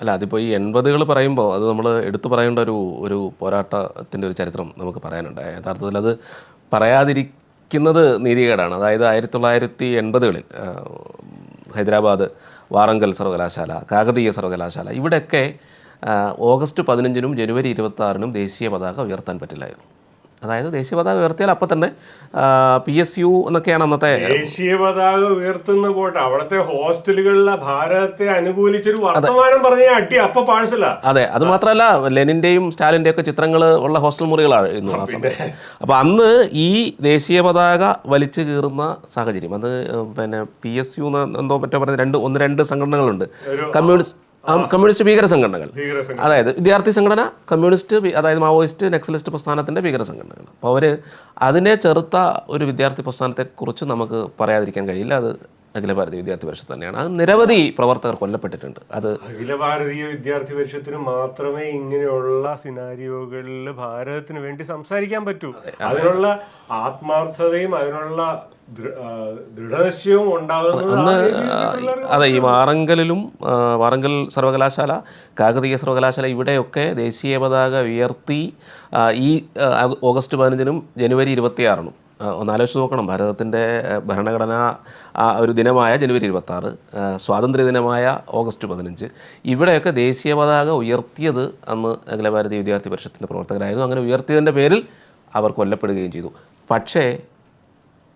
അല്ല അതിപ്പോൾ ഈ എൺപതുകൾ പറയുമ്പോൾ അത് നമ്മൾ എടുത്തു പറയേണ്ട ഒരു ഒരു പോരാട്ടത്തിന്റെ ഒരു ചരിത്രം നമുക്ക് പറയാനുണ്ട്. യഥാർത്ഥത്തിൽ അത് പറയാതിരിക്കുന്നത് നീതികേടാണ്. അതായത് ആയിരത്തി തൊള്ളായിരത്തി എൺപതുകളിൽ ഹൈദരാബാദ് വാറങ്കൽ സർവകലാശാല കാകതീയ സർവകലാശാല ഇവിടെയൊക്കെ ഓഗസ്റ്റ് പതിനഞ്ചിനും ജനുവരി ഇരുപത്തി ആറിനും ദേശീയ പതാക ഉയർത്താൻ പറ്റില്ലായിരുന്നു. അതായത് ദേശീയ പതാക ഉയർത്തിയാൽ അപ്പം തന്നെ പി എസ് യു എന്നൊക്കെയാണ് അന്നത്തെ ദേശീയ പതാക ഉയർത്തുന്ന പോട്ടെ അവിടുത്തെ ഹോസ്റ്റലുകളിലെ ഭാരതത്തെ അനുകൂലിച്ചൊരു വർത്തമാനം പറഞ്ഞ അടി അപ്പൊ പാഴ്സലാ. അതെ അത് മാത്രമല്ല ലെനിന്റെയും സ്റ്റാലിന്റെ ഒക്കെ ചിത്രങ്ങൾ ഉള്ള ഹോസ്റ്റൽ മുറികളായിരുന്നു ആ സമയത്ത് അപ്പോൾ അന്ന് ഈ ദേശീയ പതാക വലിച്ചു കീറുന്ന സാഹചര്യം അത് പിന്നെ പി എസ് യു എന്തോ മറ്റോ പറഞ്ഞ രണ്ട് ഒന്ന് രണ്ട് സംഘടനകളുണ്ട്. കമ്മ്യൂണിസ്റ്റ് കമ്മ്യൂണിസ്റ്റ് ഭീകര സംഘടനകൾ. അതായത് വിദ്യാർത്ഥി സംഘടന കമ്മ്യൂണിസ്റ്റ് അതായത് മാവോയിസ്റ്റ് നക്സലിസ്റ്റ് പ്രസ്ഥാനത്തിന്റെ ഭീകര സംഘടനകൾ. അപ്പോൾ അവർ അതിനെ ചെറുത്ത ഒരു വിദ്യാർത്ഥി പ്രസ്ഥാനത്തെക്കുറിച്ച് നമുക്ക് പറയാതിരിക്കാൻ കഴിയില്ല. അത് അഖില ഭാരതീയ വിദ്യാർത്ഥി പരിഷത്ത് തന്നെയാണ്. അത് നിരവധി പ്രവർത്തകർ കൊല്ലപ്പെട്ടിട്ടുണ്ട്. അത് അഖില ഭാരതീയ വിദ്യാർത്ഥി പരിഷത്തിന് മാത്രമേ ഇങ്ങനെയുള്ള സിനാരിയോകളിൽ ഭാരതത്തിന് വേണ്ടി സംസാരിക്കാൻ പറ്റൂ. അതിനുള്ള ആത്മാർത്ഥതയും അതിനുള്ള ദൃഢനിശ്ചയവും ഉണ്ടാകുന്നത് അതെ ഈ വാറങ്കലിലും വാറങ്കൽ സർവകലാശാല കാകതീയ സർവകലാശാല ഇവിടെയൊക്കെ ദേശീയ പതാക ഉയർത്തി ഈ ഓഗസ്റ്റ് പതിനഞ്ചിനും ജനുവരി ഇരുപത്തിയാറിനും ഒന്ന് ആലോചിച്ച് നോക്കണം. ഭാരതത്തിന്റെ ഭരണഘടന ഒരു ദിനമായ ജനുവരി ഇരുപത്തി ആറ് സ്വാതന്ത്ര്യ ദിനമായ ഓഗസ്റ്റ് പതിനഞ്ച്. ഇവിടെയൊക്കെ ദേശീയ പതാക ഉയർത്തിയത് അന്ന് അഖില ഭാരതീയ വിദ്യാർത്ഥി പരിഷത്തിന്റെ പ്രവർത്തകരായിരുന്നു. അങ്ങനെ ഉയർത്തിയതിന്റെ പേരിൽ അവർ കൊല്ലപ്പെടുകയും ചെയ്തു. പക്ഷേ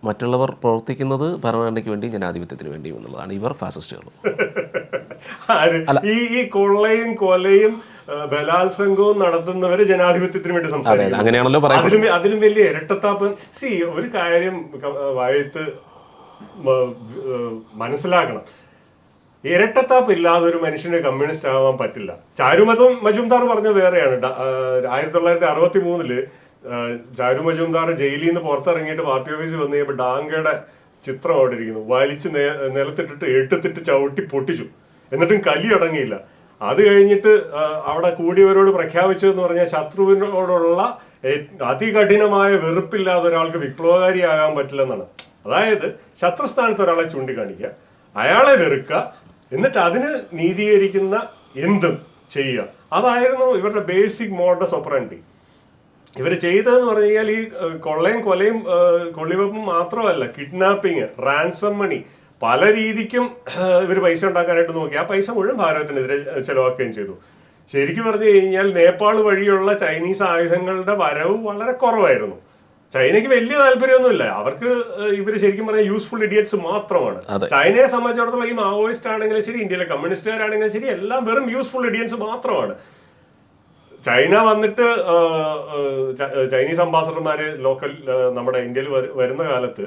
മറ്റുള്ളവർ പ്രവർത്തിക്കുന്നത് ഭരണഘടനയ്ക്ക് വേണ്ടിയും ജനാധിപത്യത്തിന് വേണ്ടിയും എന്നുള്ളതാണ്. ഇവർ ഫാസിസ്റ്റുകൾ? ഈ കൊള്ളയും കൊലയും ബലാത്സംഗവും നടത്തുന്നവര് ജനാധിപത്യത്തിന് വേണ്ടി സംസാരിക്കും അങ്ങനെയാണല്ലോ അതിലും അതിലും വലിയ ഇരട്ടത്താപ്പ്. സി ഒരു കാര്യം വായത്ത് മനസ്സിലാക്കണം. ഇരട്ടത്താപ്പ് ഇല്ലാതെ ഒരു മനുഷ്യന് കമ്മ്യൂണിസ്റ്റ് ആവാൻ പറ്റില്ല. ചാരുമതം മജുംദാർ പറഞ്ഞ വേറെയാണ്. ആയിരത്തി തൊള്ളായിരത്തി അറുപത്തി മൂന്നിൽ ചാരു മജുംദാർ ജയിലിൽ നിന്ന് പുറത്തിറങ്ങിയിട്ട് പാർട്ടി ഓഫീസിൽ വന്നു കഴിയുമ്പോൾ ഡാങ്കയുടെ ചിത്രം അവിടെ ഇരിക്കുന്നു. വലിച്ച് നിലത്തിട്ടിട്ട് എട്ടുത്തിട്ട് ചവിട്ടി പൊട്ടിച്ചു. എന്നിട്ടും കലി അടങ്ങിയില്ല. അത് കഴിഞ്ഞിട്ട് അവിടെ കൂടിയവരോട് പ്രഖ്യാപിച്ചു എന്ന് പറഞ്ഞാൽ ശത്രുവിനോടുള്ള അതികഠിനമായ വെറുപ്പില്ലാതെ ഒരാൾക്ക് വിപ്ലവകാരി വിപ്ലവകാരിയാകാൻ പറ്റില്ലെന്നാണ്. അതായത് ശത്രുസ്ഥാനത്ത് ഒരാളെ ചൂണ്ടിക്കാണിക്കുക അയാളെ വെറുക്കുക എന്നിട്ട് അതിന് നീതീകരിക്കുന്ന എന്തും ചെയ്യുക. അതായിരുന്നു ഇവരുടെ ബേസിക് മോഡസ് ഓപ്പറന്റി ഇവർ ചെയ്തതെന്ന് പറഞ്ഞു കഴിഞ്ഞാൽ ഈ കൊള്ളയും കൊലയും കൊള്ളിവെപ്പും മാത്രമല്ല കിഡ്നാപ്പിങ് റാൻസം മണി പല രീതിക്കും ഇവർ പൈസ ഉണ്ടാക്കാനായിട്ട് നോക്കി. ആ പൈസ മുഴുവൻ ഭാരതത്തിനെതിരെ ചെലവാക്കുകയും ചെയ്തു. ശരിക്കും പറഞ്ഞു കഴിഞ്ഞാൽ നേപ്പാൾ വഴിയുള്ള ചൈനീസ് ആയുധങ്ങളുടെ വരവ് വളരെ കുറവായിരുന്നു. ചൈനയ്ക്ക് വലിയ താല്പര്യമൊന്നുമില്ല. അവർക്ക് ഇവർ ശരിക്കും പറഞ്ഞാൽ യൂസ്ഫുൾ ഇഡിയറ്റ്സ് മാത്രമാണ്. ചൈനയെ സംബന്ധിച്ചിടത്തോളം ഈ മാവോയിസ്റ്റ് ആണെങ്കിലും ശരി ഇന്ത്യയിലെ കമ്മ്യൂണിസ്റ്റുകാരാണെങ്കിലും ശരി എല്ലാം വെറും യൂസ്ഫുൾ ഇഡിയൻസ് മാത്രമാണ്. ചൈന വന്നിട്ട് ചൈനീസ് അംബാസഡർമാര് ലോക്കൽ നമ്മുടെ ഇന്ത്യയിൽ വരുന്ന കാലത്ത്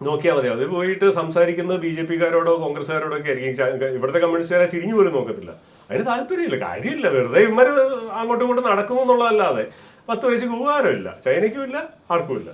നോക്കിയാൽ മതി. അത് പോയിട്ട് സംസാരിക്കുന്നത് ബി ജെ പിക്കാരോടോ കോൺഗ്രസ്സുകാരോടോ ഒക്കെ ആയിരിക്കും. ഇവിടുത്തെ കമ്മ്യൂണിസ്റ്റുകാരെ തിരിഞ്ഞു പോലും നോക്കത്തില്ല. അതിന് താല്പര്യമില്ല. കാര്യമില്ല. വെറുതെ ഇവർ അങ്ങോട്ടും ഇങ്ങോട്ടും നടക്കുന്നു എന്നുള്ളതല്ലാതെ പത്ത് വയസ്സ് ഉപകാരമില്ല ചൈനയ്ക്കും ഇല്ല ആർക്കും ഇല്ല.